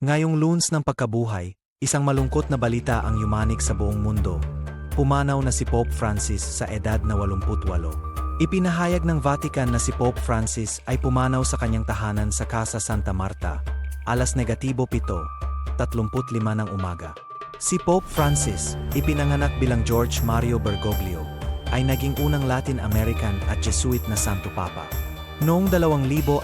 Ngayong lunes ng pagkabuhay, isang malungkot na balita ang yumanik sa buong mundo. Pumanaw na si Pope Francis sa edad na 88. Ipinahayag ng Vatican na si Pope Francis ay pumanaw sa kanyang tahanan sa Casa Santa Marta, alas negatibo 7, 35 ng umaga. Si Pope Francis, ipinanganak bilang George Mario Bergoglio, ay naging unang Latin American at Jesuit na Santo Papa. Noong 2013,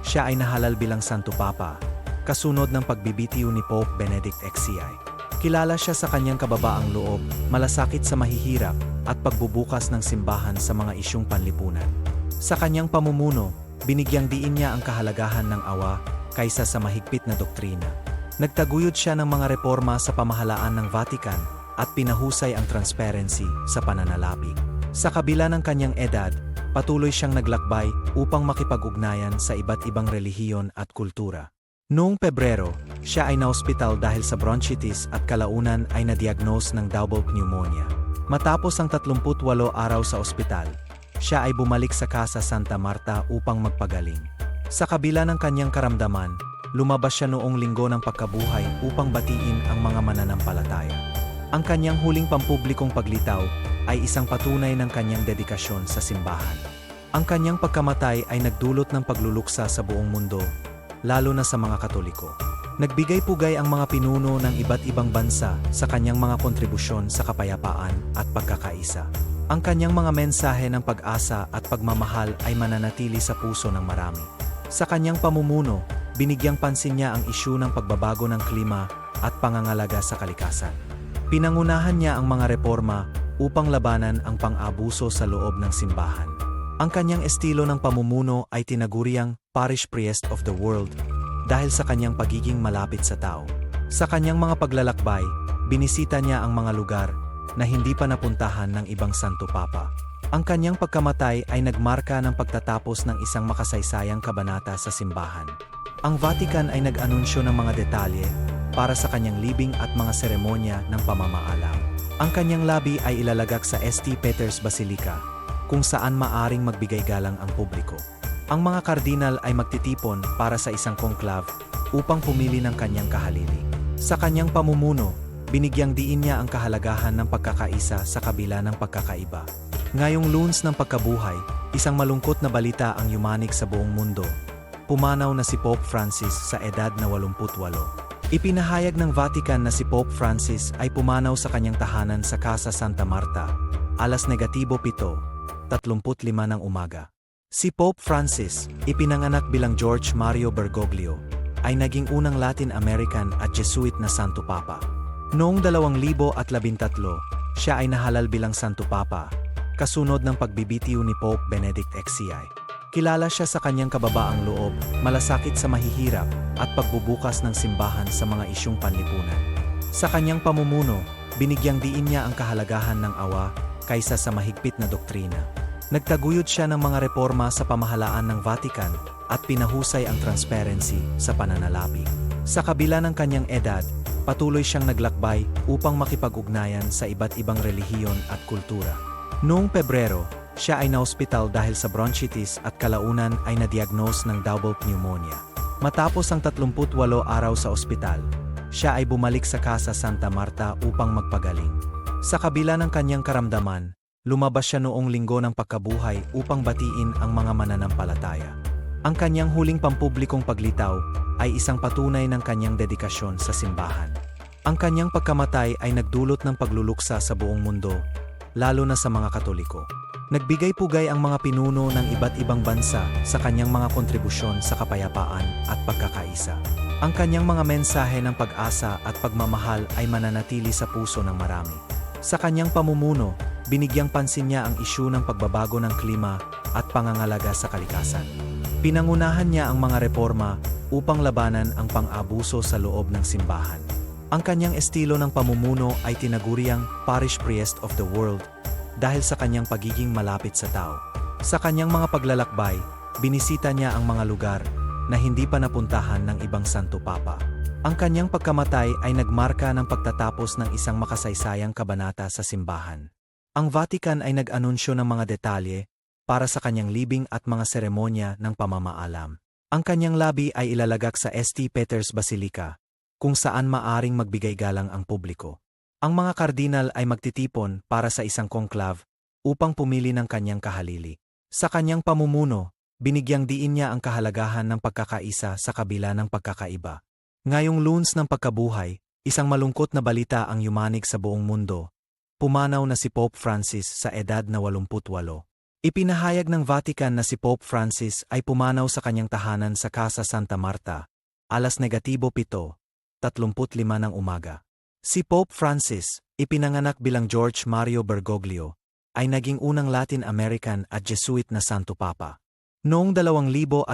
siya ay nahalal bilang Santo Papa, kasunod ng pagbibitiw ni Pope Benedict XCI. Kilala siya sa kanyang kababaang loob, malasakit sa mahihirap, at pagbubukas ng simbahan sa mga isyong panlipunan. Sa kanyang pamumuno, binigyang diin niya ang kahalagahan ng awa kaysa sa mahigpit na doktrina. Nagtaguyod siya ng mga reforma sa pamahalaan ng Vatican at pinahusay ang transparency sa pananalapi. Sa kabila ng kanyang edad, patuloy siyang naglakbay upang makipag-ugnayan sa iba't ibang relihiyon at kultura. Noong Pebrero, siya ay naospital dahil sa bronchitis at kalaunan ay na-diagnose ng double pneumonia. Matapos ang 38 araw sa ospital, siya ay bumalik sa Casa Santa Marta upang magpagaling. Sa kabila ng kanyang karamdaman, lumabas siya noong linggo ng pagkabuhay upang batiin ang mga mananampalataya. Ang kanyang huling pampublikong paglitaw ay isang patunay ng kanyang dedikasyon sa simbahan. Ang kanyang pagkamatay ay nagdulot ng pagluluksa sa buong mundo, lalo na sa mga Katoliko. Nagbigay pugay ang mga pinuno ng iba't ibang bansa sa kanyang mga kontribusyon sa kapayapaan at pagkakaisa. Ang kanyang mga mensahe ng pag-asa at pagmamahal ay mananatili sa puso ng marami. Sa kanyang pamumuno, binigyang pansin niya ang isyu ng pagbabago ng klima at pangangalaga sa kalikasan. Pinangunahan niya ang mga reforma upang labanan ang pang-abuso sa loob ng simbahan. Ang kanyang estilo ng pamumuno ay tinaguriang parish priest of the world dahil sa kanyang pagiging malapit sa tao. Sa kanyang mga paglalakbay, binisita niya ang mga lugar na hindi pa napuntahan ng ibang Santo Papa. Ang kanyang pagkamatay ay nagmarka ng pagtatapos ng isang makasaysayang kabanata sa simbahan. Ang Vatican ay nag-anunsyo ng mga detalye para sa kanyang libing at mga seremonya ng pamamaalam. Ang kanyang labi ay ilalagak sa St. Peter's Basilica, kung saan maaring magbigay galang ang publiko. Ang mga kardinal ay magtitipon para sa isang conclave upang pumili ng kanyang kahalili. Sa kanyang pamumuno, binigyang diin niya ang kahalagahan ng pagkakaisa sa kabila ng pagkakaiba. Ngayong lunes ng pagkabuhay, isang malungkot na balita ang yumanik sa buong mundo. Pumanaw na si Pope Francis sa edad na 88. Ipinahayag ng Vatican na si Pope Francis ay pumanaw sa kanyang tahanan sa Casa Santa Marta, alas negatibo 7, 35 ng umaga. Si Pope Francis, ipinanganak bilang George Mario Bergoglio, ay naging unang Latin American at Jesuit na Santo Papa. Noong 2013, siya ay nahalal bilang Santo Papa, kasunod ng pagbibitiw ni Pope Benedict XCI. Kilala siya sa kanyang kababaang loob, malasakit sa mahihirap, at pagbubukas ng simbahan sa mga isyong panlipunan. Sa kanyang pamumuno, binigyang diin niya ang kahalagahan ng awa kaysa sa mahigpit na doktrina. Nagtaguyod siya ng mga reforma sa pamahalaan ng Vatican at pinahusay ang transparency sa pananalapi. Sa kabila ng kanyang edad, patuloy siyang naglakbay upang makipag-ugnayan sa iba't ibang relihiyon at kultura. Noong Pebrero, siya ay naospital dahil sa bronchitis at kalaunan ay na-diagnose ng double pneumonia. Matapos ang 38 araw sa ospital, siya ay bumalik sa Casa Santa Marta upang magpagaling. Sa kabila ng kanyang karamdaman, lumabas siya noong linggo ng pagkabuhay upang batiin ang mga mananampalataya. Ang kanyang huling pampublikong paglitaw ay isang patunay ng kanyang dedikasyon sa simbahan. Ang kanyang pagkamatay ay nagdulot ng pagluluksa sa buong mundo, lalo na sa mga Katoliko. Nagbigay pugay ang mga pinuno ng iba't ibang bansa sa kanyang mga kontribusyon sa kapayapaan at pagkakaisa. Ang kanyang mga mensahe ng pag-asa at pagmamahal ay mananatili sa puso ng marami. Sa kanyang pamumuno, binigyang pansin niya ang isyu ng pagbabago ng klima at pangangalaga sa kalikasan. Pinangunahan niya ang mga reforma upang labanan ang pang-abuso sa loob ng simbahan. Ang kanyang estilo ng pamumuno ay tinaguriang parish priest of the world dahil sa kanyang pagiging malapit sa tao. Sa kanyang mga paglalakbay, binisita niya ang mga lugar na hindi pa napuntahan ng ibang Santo Papa. Ang kanyang pagkamatay ay nagmarka ng pagtatapos ng isang makasaysayang kabanata sa simbahan. Ang Vatican ay nag-anunsyo ng mga detalye para sa kanyang libing at mga seremonya ng pamamaalam. Ang kanyang labi ay ilalagak sa St. Peter's Basilica, kung saan maaring magbigay galang ang publiko. Ang mga kardinal ay magtitipon para sa isang conclave upang pumili ng kanyang kahalili. Sa kanyang pamumuno, binigyang diin niya ang kahalagahan ng pagkakaisa sa kabila ng pagkakaiba. Ngayong lunes ng pagkabuhay, isang malungkot na balita ang yumanig sa buong mundo. Pumanaw na si Pope Francis sa edad na 88. Ipinahayag ng Vatican na si Pope Francis ay pumanaw sa kanyang tahanan sa Casa Santa Marta, alas negatibo 7, 35 ng umaga. Si Pope Francis, ipinanganak bilang George Mario Bergoglio, ay naging unang Latin American at Jesuit na Santo Papa. Noong 2013,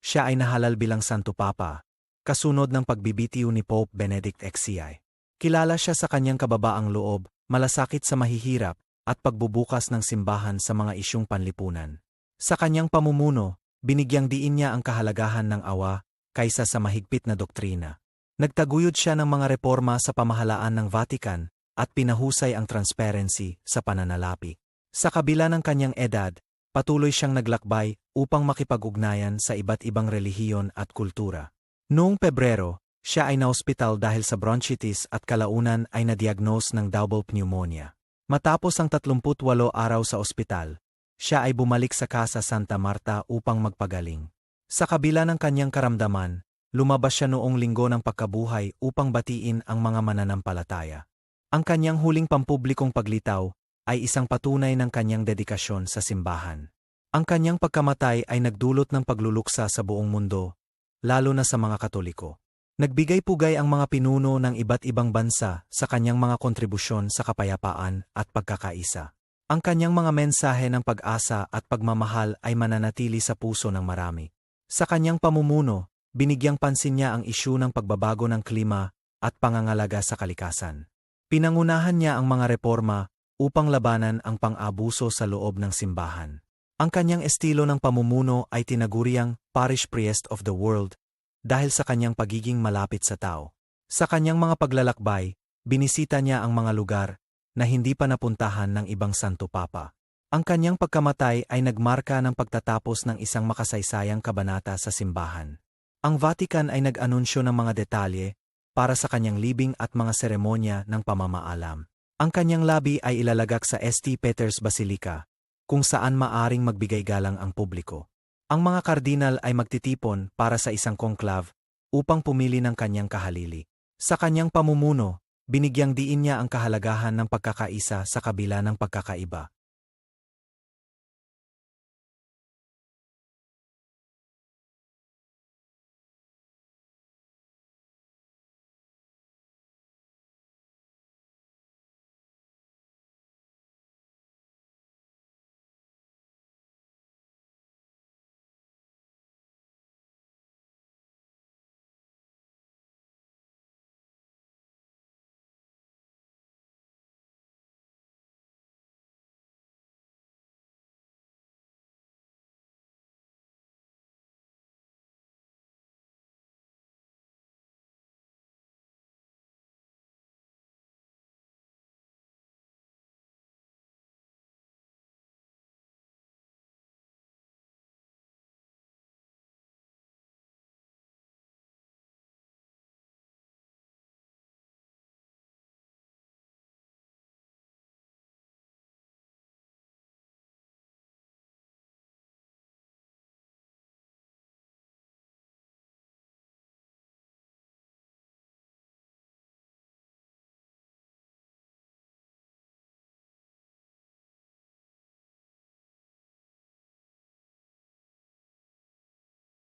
siya ay nahalal bilang Santo Papa, kasunod ng pagbibitiw ni Pope Benedict XVI. Kilala siya sa kanyang kababaang loob, malasakit sa mahihirap, at pagbubukas ng simbahan sa mga isyong panlipunan. Sa kanyang pamumuno, binigyang diin niya ang kahalagahan ng awa kaysa sa mahigpit na doktrina. Nagtaguyod siya ng mga reforma sa pamahalaan ng Vatican at pinahusay ang transparency sa pananalapi. Sa kabila ng kanyang edad, patuloy siyang naglakbay upang makipag-ugnayan sa iba't ibang relihiyon at kultura. Noong Pebrero, siya ay naospital dahil sa bronchitis at kalaunan ay na-diagnose ng double pneumonia. Matapos ang 38 araw sa ospital, siya ay bumalik sa Casa Santa Marta upang magpagaling. Sa kabila ng kanyang karamdaman, lumabas siya noong linggo ng pagkabuhay upang batiin ang mga mananampalataya. Ang kanyang huling pampublikong paglitaw ay isang patunay ng kanyang dedikasyon sa simbahan. Ang kanyang pagkamatay ay nagdulot ng pagluluksa sa buong mundo, lalo na sa mga Katoliko. Nagbigay pugay ang mga pinuno ng iba't ibang bansa sa kanyang mga kontribusyon sa kapayapaan at pagkakaisa. Ang kanyang mga mensahe ng pag-asa at pagmamahal ay mananatili sa puso ng marami. Sa kanyang pamumuno, binigyang pansin niya ang isyu ng pagbabago ng klima at pangangalaga sa kalikasan. Pinangunahan niya ang mga reforma upang labanan ang pang-abuso sa loob ng simbahan. Ang kanyang estilo ng pamumuno ay tinaguriang parish priest of the world dahil sa kanyang pagiging malapit sa tao. Sa kanyang mga paglalakbay, binisita niya ang mga lugar na hindi pa napuntahan ng ibang Santo Papa. Ang kanyang pagkamatay ay nagmarka ng pagtatapos ng isang makasaysayang kabanata sa simbahan. Ang Vatican ay nag-anunsyo ng mga detalye para sa kanyang libing at mga seremonya ng pamamaalam. Ang kanyang labi ay ilalagak sa St. Peter's Basilica, kung saan maaring magbigay galang ang publiko. Ang mga kardinal ay magtitipon para sa isang conclave upang pumili ng kanyang kahalili. Sa kanyang pamumuno, binigyang diin niya ang kahalagahan ng pagkakaisa sa kabila ng pagkakaiba.